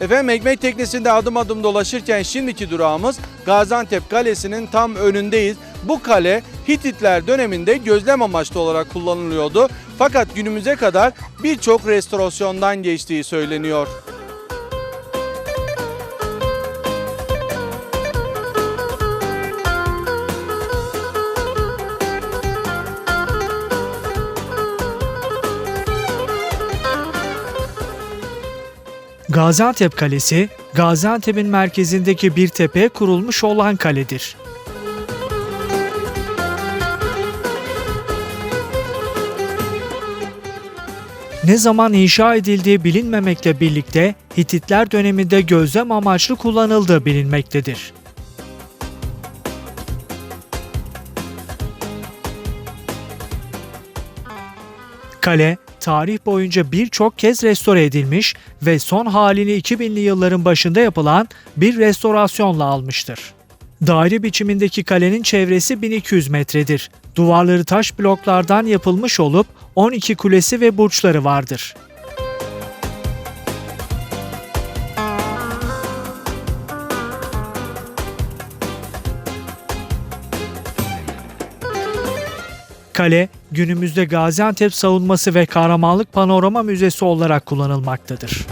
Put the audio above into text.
Efendim ekmek teknesinde adım adım dolaşırken şimdiki durağımız Gaziantep Kalesi'nin tam önündeyiz. Bu kale Hititler döneminde gözlem amaçlı olarak kullanılıyordu. Fakat günümüze kadar birçok restorasyondan geçtiği söyleniyor. Gaziantep Kalesi, Gaziantep'in merkezindeki bir tepeye kurulmuş olan kaledir. Ne zaman inşa edildiği bilinmemekle birlikte Hititler döneminde gözlem amaçlı kullanıldığı bilinmektedir. Kale, tarih boyunca birçok kez restore edilmiş ve son halini 2000'li yılların başında yapılan bir restorasyonla almıştır. Daire biçimindeki kalenin çevresi 1200 metredir. Duvarları taş bloklardan yapılmış olup 12 kulesi ve burçları vardır. Kale, günümüzde Gaziantep Savunması ve Kahramanlık Panorama Müzesi olarak kullanılmaktadır.